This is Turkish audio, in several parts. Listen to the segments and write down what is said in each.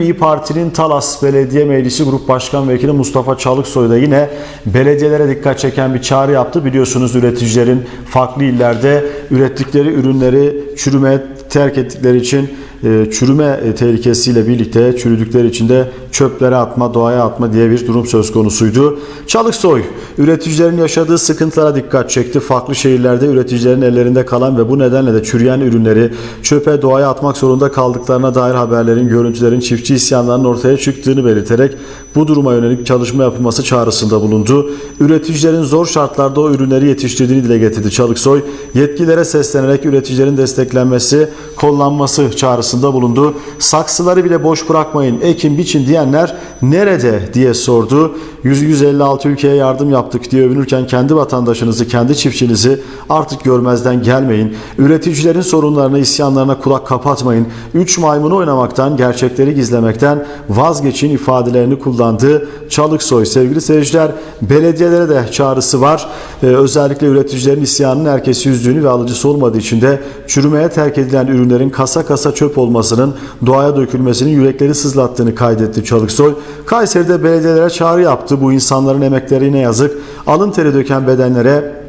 İyi Parti'nin Talas Belediye Meclisi Grup Başkan Vekili Mustafa Çalıksoy da yine belediyelere dikkat çeken bir çağrı yaptı. Biliyorsunuz üreticilerin farklı illerde ürettikleri ürünleri çürümeye terk ettikleri için çürüme e, tehlikesiyle birlikte çürüdükleri için de çöplere atma, doğaya atma diye bir durum söz konusuydu. Çalıksoy, üreticilerin yaşadığı sıkıntılara dikkat çekti. Farklı şehirlerde üreticilerin ellerinde kalan ve bu nedenle de çürüyen ürünleri çöpe, doğaya atmak zorunda kaldıklarına dair haberlerin, görüntülerin, çiftçi isyanlarının ortaya çıktığını belirterek bu duruma yönelik çalışma yapılması çağrısında bulundu. Üreticilerin zor şartlarda o ürünleri yetiştirdiğini dile getirdi Çalıksoy. Yetkililere seslenerek üreticilerin desteklenmesi, kollanması çağrısında bulundu. Saksıları bile boş bırakmayın, ekin biçin diyenler nerede diye sordu. 100-156 ülkeye yardım yaptık diye övünürken kendi vatandaşınızı, kendi çiftçinizi artık görmezden gelmeyin. Üreticilerin sorunlarına, isyanlarına kulak kapatmayın. Üç maymunu oynamaktan, gerçekleri gizlemekten vazgeçin ifadelerini kullandı. Çalıksoy sevgili seyirciler belediyelere de çağrısı var. Ee, özellikle üreticilerin isyanının herkesi üzdüğünü ve alıcısı olmadığı için de çürümeye terk edilen ürünlerin kasa kasa çöp olmasının doğaya dökülmesinin yürekleri sızlattığını kaydetti Çalıksoy. Kayseri'de belediyelere çağrı yaptı. Bu insanların emeklerine yazık. Alın teri döken bedenlere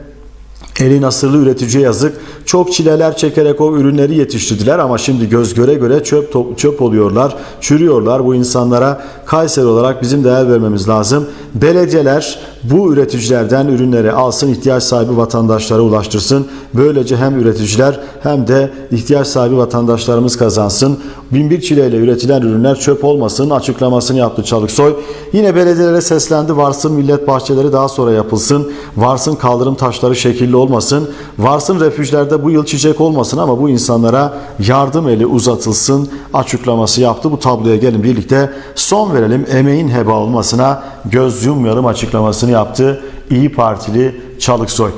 Eli nasırlı üreticiye yazık. Çok çileler çekerek o ürünleri yetiştirdiler ama şimdi göz göre göre çöp çöp oluyorlar, çürüyorlar. Bu insanlara Kayseri olarak bizim değer vermemiz lazım. Belediyeler bu üreticilerden ürünleri alsın, ihtiyaç sahibi vatandaşlara ulaştırsın. Böylece hem üreticiler hem de ihtiyaç sahibi vatandaşlarımız kazansın. Binbir çileyle üretilen ürünler çöp olmasın açıklamasını yaptı Çalıksoy. Yine belediyelere seslendi. Varsın millet bahçeleri daha sonra yapılsın. Varsın kaldırım taşları şekilli olmasın. Varsın refüjlerde bu yıl çiçek olmasın ama bu insanlara yardım eli uzatılsın açıklaması yaptı. Bu tabloya gelin birlikte son verelim. Emeğin heba olmasına göz yummayalım açıklamasını yaptı. İyi Partili Çalıksoy.